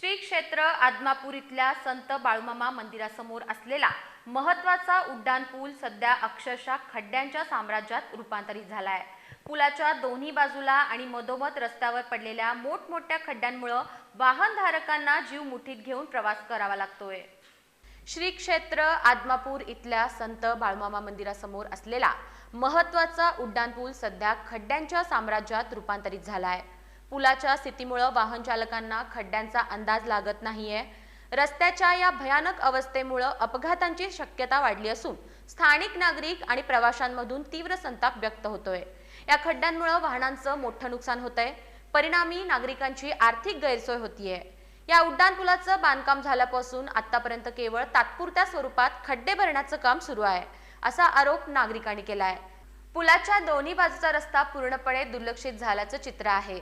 श्री क्षेत्र आदमापूर इथल्या संत बाळूमामा मंदिरासमोर असलेला महत्त्वाचा उड्डाण पूल सध्या अक्षरशः खड्ड्यांच्या साम्राज्यात रूपांतरित झाला आहे पुलाच्या दोन्ही बाजूला आणि मधोमध रस्त्यावर पडलेल्या मोठमोठ्या खड्ड्यांमुळं वाहनधारकांना जीव मुठीत घेऊन प्रवास करावा लागतोय. श्री क्षेत्र आदमापूर इथल्या संत बाळमामा मंदिरासमोर असलेला महत्त्वाचा उड्डाण पूल सध्या खड्ड्यांच्या साम्राज्यात रूपांतरित झाला आहे पुलाच्या स्थितीमुळं वाहन चालकांना खड्ड्यांचा अंदाज लागत नाहीये. रस्त्याच्या या भयानक अवस्थेमुळं अपघातांची शक्यता वाढली असून स्थानिक नागरिक आणि प्रवाशांमधून तीव्र संताप व्यक्त होतोय. या खड्ड्यांमुळं वाहनांचं मोठं नुकसान होतंय. परिणामी नागरिकांची आर्थिक गैरसोय होतीये. या उड्डाण पुलाचं बांधकाम झाल्यापासून आतापर्यंत केवळ तात्पुरत्या स्वरूपात खड्डे भरण्याचं काम सुरू आहे असा आरोप नागरिकांनी केलाय. पुलाच्या दोन्ही बाजूचा रस्ता पूर्णपणे दुर्लक्षित झाल्याचं चित्र आहे.